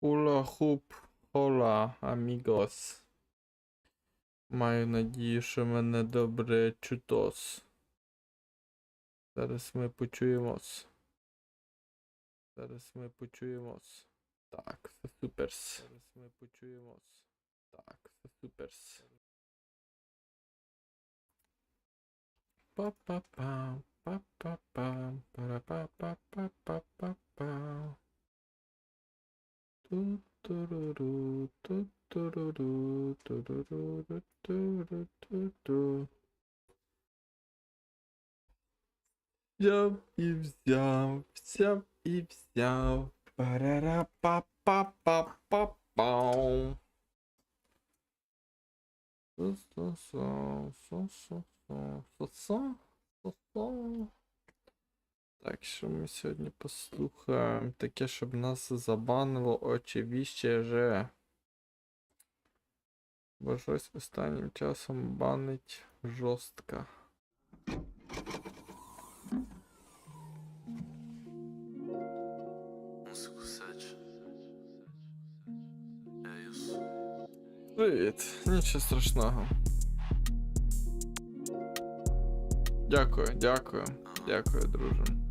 Хула хуп, хола, амігос. Маю надію, що мене добре чутос. Зараз ми почуємось. Зараз ми почуємось. Так, це суперс. Зараз ми почуємось. Так, це суперс. Па-па-пам, па-па-пам, пара-па-па-па-па-па-па. Ту-туруру, ту-туруру, туруру, туру-ту-ту. Взяв і взяв, взяв і взяв. Парара-па-па-па-па-пау. Су-су-су, су-су-су, су-су, су-су. Так, що ми сьогодні послухаємо? Таке, щоб нас забанило очевидно же. Бо щось останнім часом банить жорстко. Músico 7. É isso. Привіт, нічого страшного. Дякую, дякую, дякую, друже.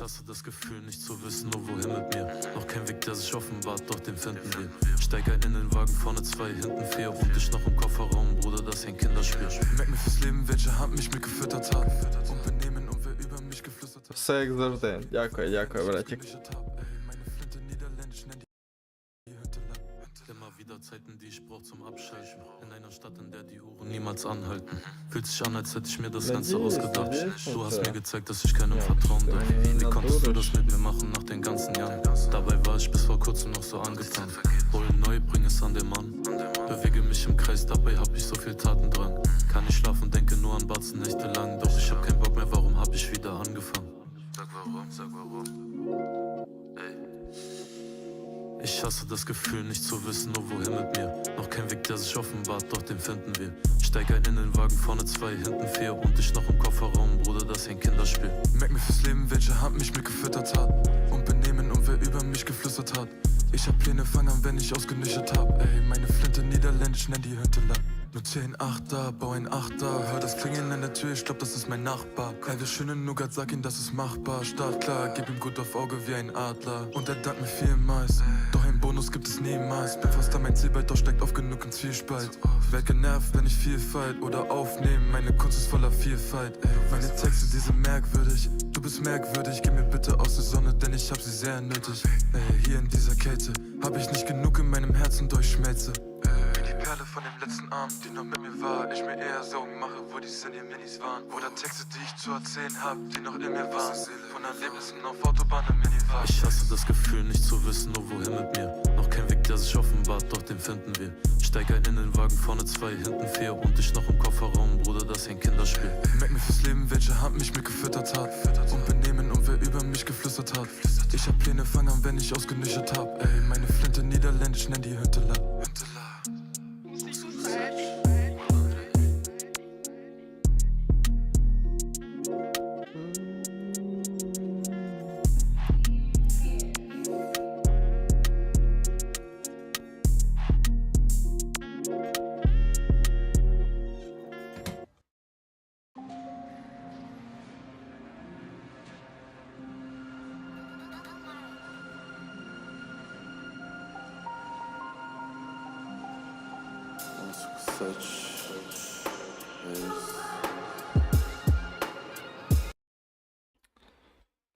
Ich hasse das Gefühl, nicht zu wissen, nur wohin mit mir. Noch kein Weg, der sich offenbart, doch den finden wir. Steig ein in den Wagen, vorne zwei, hinten vier. Und ich noch im Kofferraum, Bruder, das ist ein Kinderspiel. Merk mir fürs Leben, welche Hand mich mitgefüttert hat. Und benehmen und wer über mich geflüstert hat. Все як завжди. Дякую, дякую, братик. Gesichert hab, ey, meine Flinte niederländisch, nenn die Hinterland. Immer wieder Zeiten, die ich brauch zum Abschalten. In einer Stadt, in der die Huren niemals anhalten. fühlt sich an, als hätte ich mir das Wenn Ganze ausgedacht. Du hast mir gezeigt, dass ich keinem ja. vertrauen darf. Wie konntest du das mit mir machen nach den ganzen Jahren? Dabei war ich bis vor kurzem noch so angetan. Hol neu, bring es an den Mann. Bewege mich im Kreis, dabei hab ich so viel Tatendrang. Kann ich schlafen, denke nur an Batzen nächtelang. Doch ich hab keinen Bock mehr, warum hab ich wieder angefangen? Sag warum, sag warum. Ich hasse das Gefühl, nicht zu wissen, nur wohin mit mir. Noch kein Weg, der sich offenbart, doch den finden wir. Steig ein in den Wagen, vorne zwei, hinten vier. Und ich noch im Kofferraum, Bruder, das ist ein Kinderspiel. Merk mir fürs Leben, welche Hand mich mitgefüttert hat. Und benehmen und wer über mich geflüstert hat. Ich hab Pläne, fang an, wenn ich ausgenüchtert hab. Ey, meine Flinte niederländisch, nenn die Hinterland. Nur 10 Achter, bau ein Achter. Hör das Klingeln an der Tür, ich glaub, das ist mein Nachbar. Will schöne Nougat, sag ihm, das ist machbar. Startklar, gib ihm gut auf Auge wie ein Adler. Und er dankt mir vielmals. Doch ein Bonus gibt es niemals. Bin fast an mein Zielbald, doch steckt oft genug im Zwiespalt. Werd genervt, wenn ich Vielfalt oder aufnehmen. Meine Kunst ist voller Vielfalt. Meine Texte, die sind merkwürdig. Du bist merkwürdig, geh mir bitte aus der Sonne, denn ich hab sie sehr nötig. Ey, hier in dieser Kälte hab ich nicht genug in meinem Herzen durchschmelze. Wie die Perle von dem letzten Abend, die noch mit mir war. Ich mir eher Sorgen mache, wo die Cindy Minis waren. Oder Texte, die ich zu erzählen hab, die noch in mir waren. Von Erlebnissen auf Autobahn im Minivan. Ich hasse das Gefühl, nicht zu wissen, nur wohin mit mir. Noch kein Weg, der sich offenbart, doch den finden wir. Steig ein in den Wagen, vorne zwei, hinten vier. Und ich noch im Kofferraum, Bruder, das ist ein Kinderspiel. Merk mir fürs Leben, welche Hand mich mitgefüttert hat. Und benehmen und wer über mich geflüstert hat. Ich hab Pläne, fang an, wenn ich ausgenüchtert hab. Ey, meine Flinte niederländisch, nenn die Hinterland.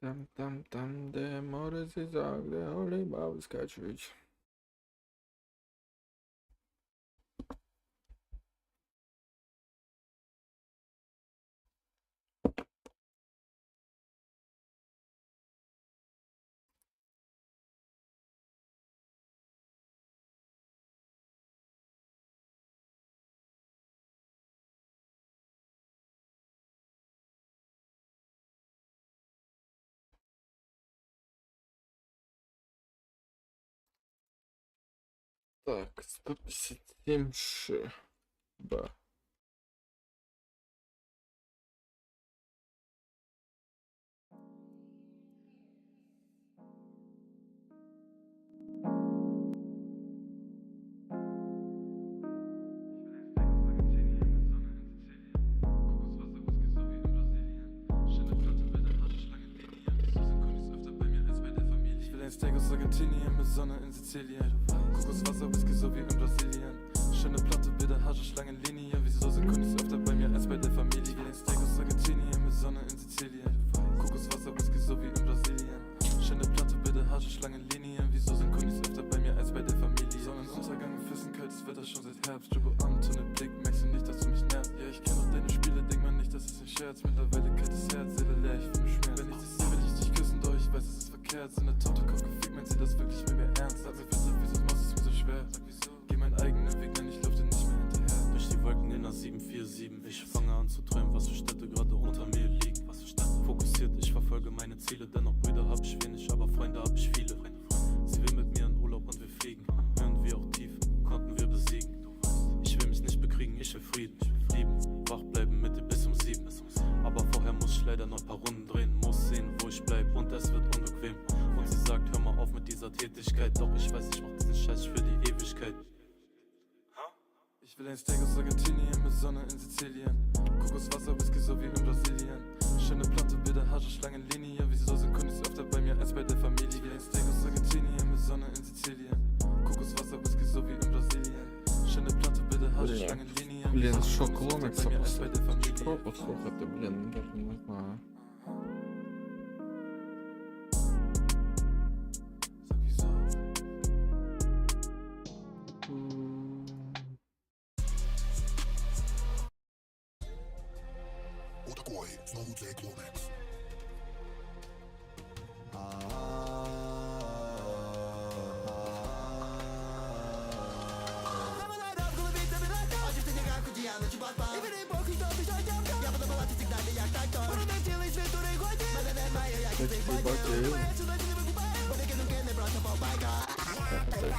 Там, там, там, де море зізак, де голі баби скачуть. Так, 157 Ш. Б. Argentinien mit Sonne in Sizilien. Kokoswasser, Whisky so wie in Brasilien. Schöne Platte, bitte Hasche, Schlangenlinie. Wieso sind Kundis öfter bei mir als bei der Familie? Steak aus Argentinien mit Sonne in Sizilien. Kokoswasser, Whisky so wie in Brasilien. Schöne Platte, bitte Hasche, Schlangenlinie. Wieso sind Kundis öfter bei mir als bei der Familie? Sonnenuntergang, Füssen, kaltes Wetter schon seit Herbst. Dribble an, Tonne Blick, merkst du nicht, dass du mich nervst? Ja, ich kenn auch deine Spiele, denk mal nicht, das ist ein Scherz. Mittlerweile kaltes Herz, Seele leer, ich fühle Schmerz. Wenn ich dich sehe, will ich dich küssen, doch ich weiß, es ist verkehrt. So eine Tote Kopf gefickt, meint sie das wirklich mit mir ernst? Sag mir bitte, wieso machst du es mir so schwer? Sag wieso? Geh meinen eigenen Weg, denn ich lauf dir nicht mehr hinterher. Durch die Wolken in der 747, ich fange an zu träumen, was für Städte gerade unter mir liegen. Was für Städte? Fokussiert, ich verfolge meine Ziele, dennoch Brüder hab ich wenig, aber Freunde hab ich viele. Sie will mit mir in Urlaub und wir fliegen. Hören wir auch tief, konnten wir besiegen. Ich will mich nicht bekriegen, ich will Frieden. Lieben, wach bleiben mit dir bis um sieben. Aber vorher muss ich leider noch ein paar Runden dieser Tätigkeit. Doch ich weiß, ich mach diesen Scheiß für die Ewigkeit. Ich will ein Steak aus Argentinien mit Sonne in Sizilien. Kokoswasser, Whisky so wie in Brasilien. Schöne Platte, bitte Hasche, Schlangenlinie. Wieso sind Kundis öfter bei mir als bei der Familie? Ich will ein Steak aus Argentinien mit Sonne in Sizilien. Kokoswasser, Whisky so wie in Brasilien. Schöne Platte, bitte Hasche, Бля. Schlangenlinie. Блін, Wieso що sind Kundis öfter клониться bei mir als bei der послухати? Familie? Що послухати, блін, даже не знаю. tipo bateu.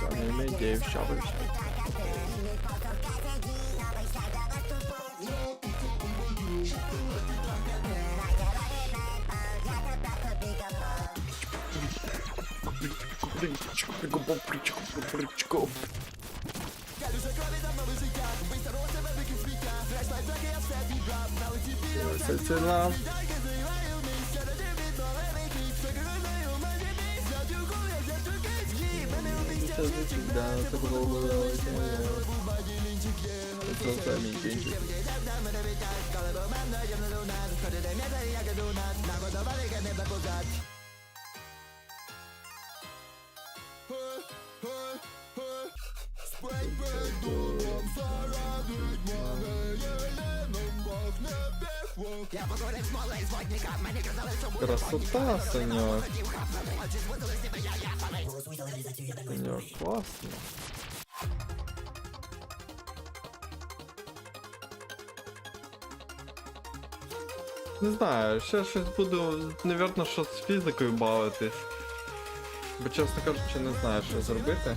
Também nem me deu, tchau, Sei lá. 这次清单最后都会有一些不错的人名进去。Huh? Красота, Санек. Санек, классно. Не знаю, ще щось буду, навірно, що з фізикою бавитись. Бо, чесно кажучи, не знаю, що зробити.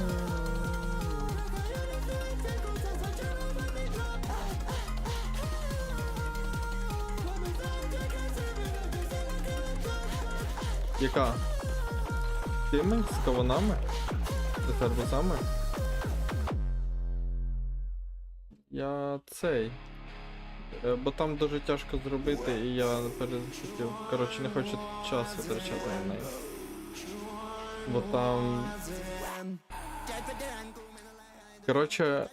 Яка? Тими з кавунами? З арбузами? Я цей. Е, Бо там дуже тяжко зробити, і я перезахотів. Коротше, не хочу час витрачати на неї. Бо там. Коротше.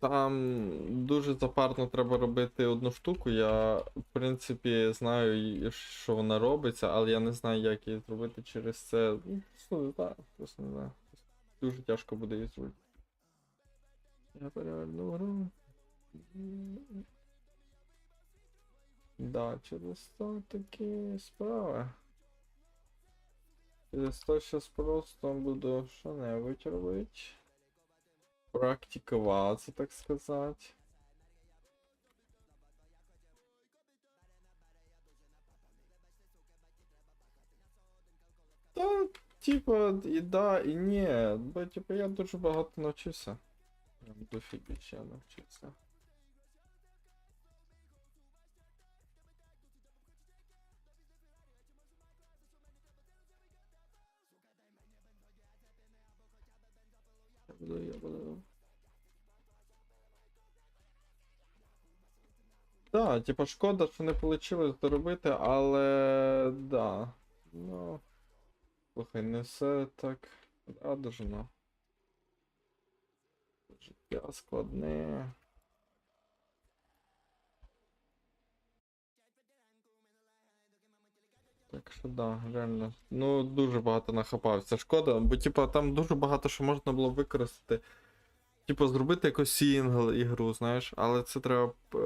Там дуже запарно треба робити одну штуку. Я, в принципі, знаю, що вона робиться, але я не знаю, як її зробити через це. Ну, просто не знаю, просто не знаю. Дуже тяжко буде її зробити. Я переверну гру. Да, через то такі справи. Через то щас просто буду що-небудь робити. Практиковаться, так сказать. Та, типа, і да, і ні. Бо, типа, я дуже багато навчився. Прям дофіги ще навчився. Я буду, я буду. Да, типа шкода, що не вийшло доробити, але да. Ну. Слухай, не все так радужно. Життя складне. Так що да, реально. Ну, дуже багато нахапався. Шкода, бо типа там дуже багато що можна було використати. Типу, зробити якось сінгл ігру, знаєш, але це треба. е,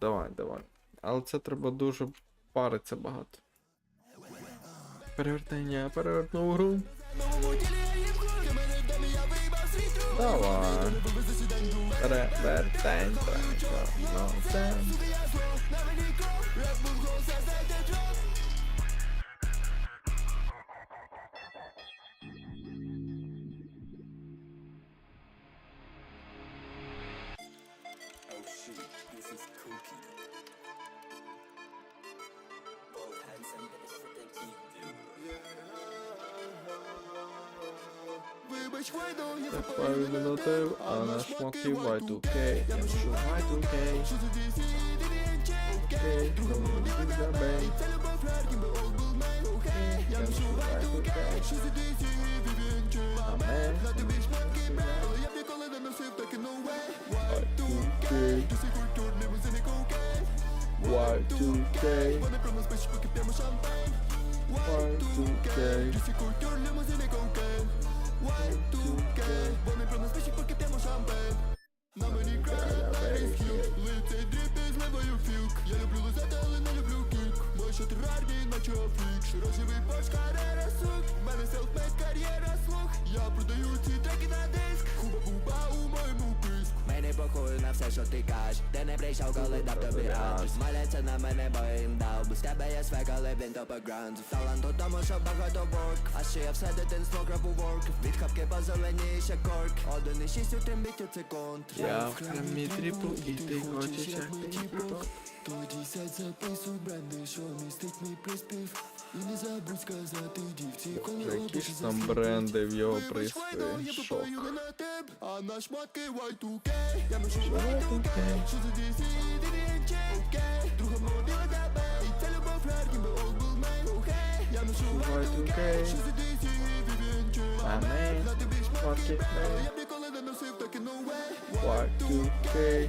Давай, давай. Але це треба дуже париться багато. Перевертання, перевертну гру. Давай. Перевертень, ну Parę do tyłu, que, nasz chłopki Y2K Jeszcze Y2K Y2K Y2K Y2K ти сі культурний, музини коукейн Y2K. Вони про нас пишуть, поки тему шампейн Y2K. Ти сі культурний, музини коукейн Y2K, вони про нас пишуть, поки п'ємо шампейн На мені края бейсхіл Лицей дріп із левою філк Я люблю лизати, але не люблю шот рарні, наче флік Широжевий пош, карера сук. Мене селфмейд, кар'єра слух. Я продаю ці треки на диск. Хуба-буба у моєму писку. Мені похуй на все, що ти кажеш. Ти не прийшов, коли дав тобі ранж Моляться на мене, бо їм дав. Без тебе є свек, але він то бекграунд Талант у тому, що багато ворк А ще я все дитинство грабу ворк Від хапки по зелені ще корк. Один і шість у трембіті секунд Я в храмі тріпл і ти хочеш як Тоді сядь записуй бренди, що містить мій приспів І не забудь сказати дівці, коли Які ж там бренди в його приспіві. Шок. а на шмотки Y2K Я ношу Y2K, що за DC, DVNG, окей Друга мобіла тебе, і це любов флер, ніби олдбулмен, окей Я ношу Y2K, що за DC, Шмотки, бе, але бе. я б ніколи не носив, так і no way Y2K.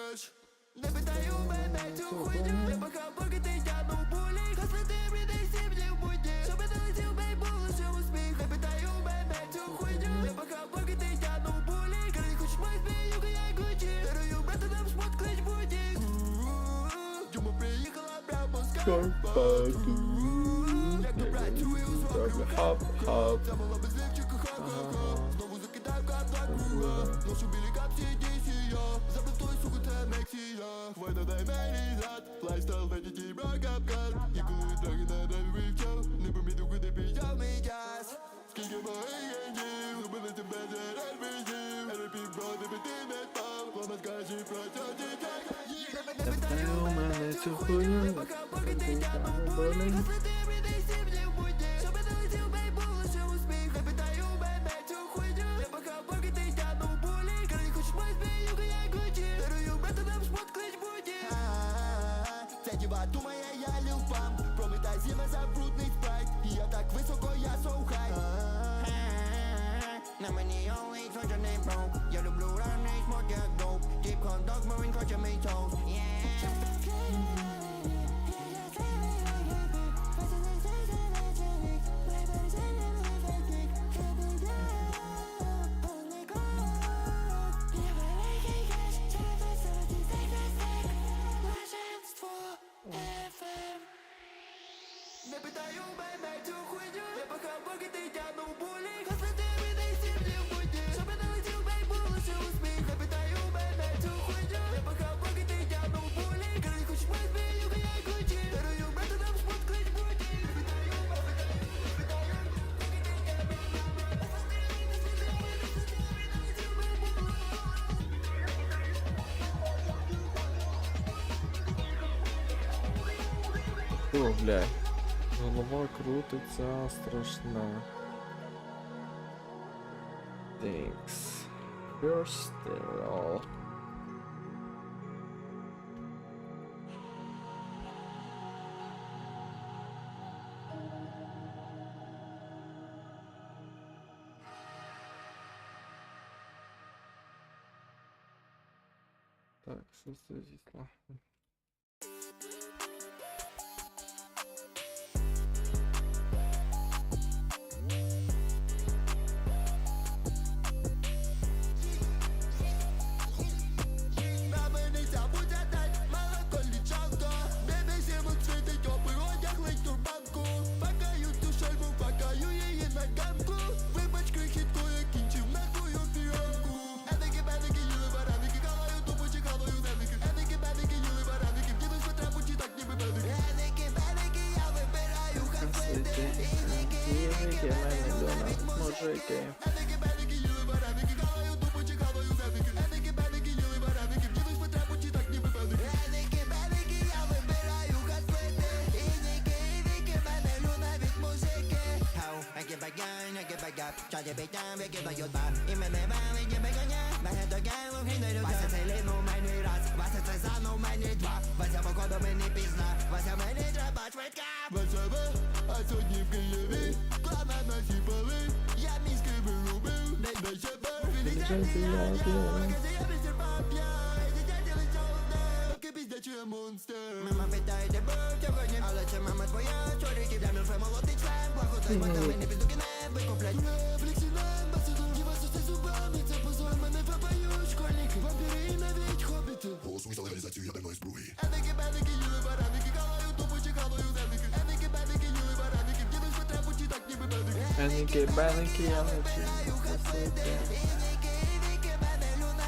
Не питай у мене цю хуйню. Я пахав, поки ти тянув пулі Хаслити everyday сім'ї в будні. Щоб не летів, бей, було, що успіх Не питай у мене цю хуйню. Я пахав, поки ти тянув пулі Коли хочеш мой збій, я гучі Дарую брати нам шмот, клич будні. Дюма приїхала прямо з Карпату Хап, хап. Знову закидаю капла Ношу білі капці realizat Lifestyle bence ki bırak kapkan Now many always want your name broke Yellow, blue, and race, more get dope. Deep conduct, marine, crush your meat toes. Yeah. О, бля. Голова крутится, страшно. Thanks. First of all. Так, что здесь? Мужики, мене дома, мужики. Едики, бедики, їли бараники, каваю тупо чи каваю зеники Едики, бедики, їли бараники, дідусь потрапу чи так ніби бедики Едики, бедики, я вибираю конфети Ініки, ініки, мене люна від музики How I get back down, I get back up Try to beat down, we give a youth back І мене вели, не вигоня Мене до ВСВ, а сьогодні в Києві. Клана насіпали, я мізки вирубив. Не дай себе, Дівчинці, я містер поки Мама питає, де був сьогодні. Але це мама твоя. Чорики, для мілфи молодий член. Благодай, мати мені піздуки не викуплять Нефліксі на амбасадор Діва сости зубами, це позор Мене пропають школьники, вампіри навіть хобіти Еники, беники, я не чую. Ініки, ініки, мене люна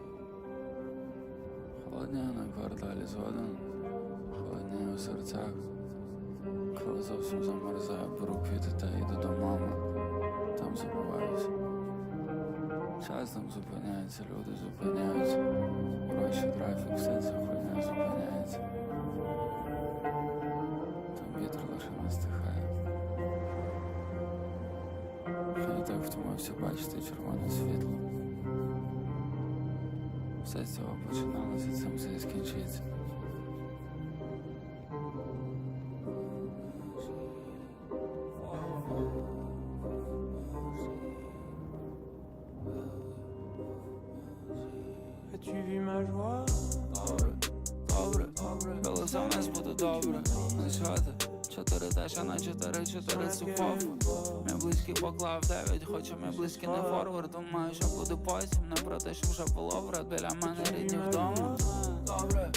Холодня на кварталі згоден, холодня у серцях. Коли зовсім замерзаю, беру квіти та йду до мами. Там забуваюся. Час там зупиняється, люди зупиняються. Гроші, трафік, все це хуйня зупиняється. Там вітер лише не стихає. Я так втомився бачити червоне світло. says to our personalities and some. Форвард. Думаю, що буде потім, не про те, що вже було брат біля мене рідні вдома. Добре,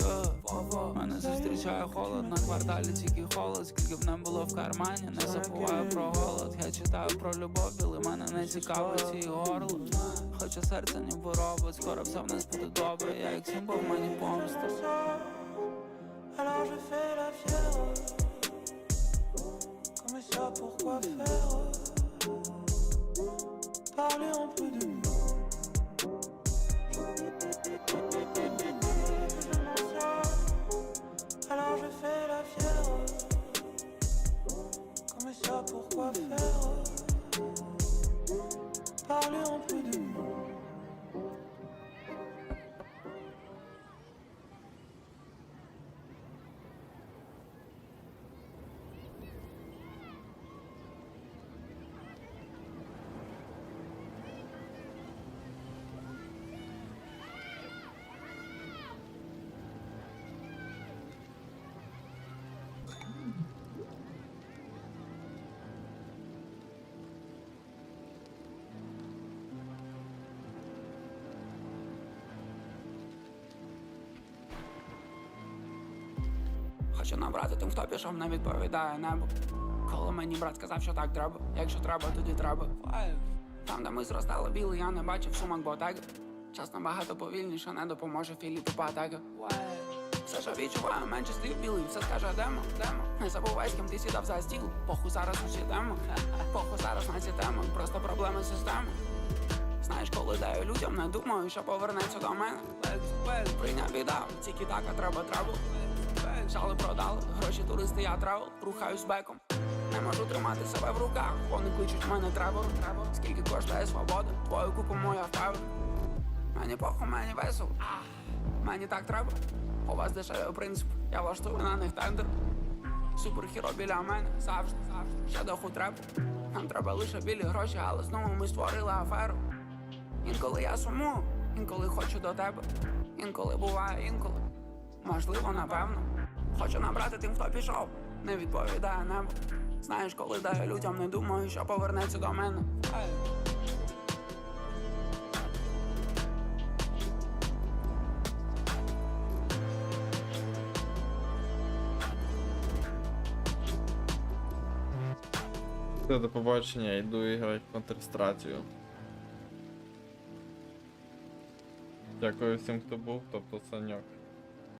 йо, мене зустрічає холод на кварталі, тільки холод, скільки б не було в кармані, не забуваю про голод. Я читаю про любов, але мене не цікавить її горло. Хоча серце ніби робить, скоро все в нас буде добре. Я як символ мені помста. Alors je fais la fière Comme ça pourquoi faire Parler un peu de nous Je m'en Alors je fais la fière. Comme ça pourquoi faire? Parler un peu de Хочу набрати тим, хто пішов, не відповідає небо. Коли мені брат сказав, що так треба, якщо треба, тоді треба. Там, де ми зростали білий, я не бачив сумок ботеги. Час набагато повільніше, не допоможе Філіпу Патега. Все, що відчуваю, менше слів білий, все скаже демо, демо. Не забувай, з ким ти сідав за стіл. Похуй зараз усі теми. Похуй зараз на ці теми, просто проблеми системи. Знаєш, коли даю людям, не думаю, що повернеться до мене. Прийняв віддав, тільки так, а треба трабл. Взяли, продали, гроші туристи, я тревел, рухаюсь беком. Не можу тримати себе в руках, вони кличуть мене тревор. Скільки коштує свобода, твою купу моя впевнена. Мені похуй, мені весело. Мені так треба. У вас дешевий принцип, я влаштую на них тендер. Супергіро біля мене завжди, завжди. Ще доху треба. Нам треба лише білі гроші, але знову ми створили аферу. Інколи я сумую, інколи хочу до тебе. Інколи буває, інколи. Можливо, напевно. Хочу набрати тим, хто пішов. Не відповідає небо. Знаєш, коли даю людям, не думаю, що повернеться до мене. Все, до побачення, йду іграти в контрастрацію. Дякую всім, хто був, тобто Саньок.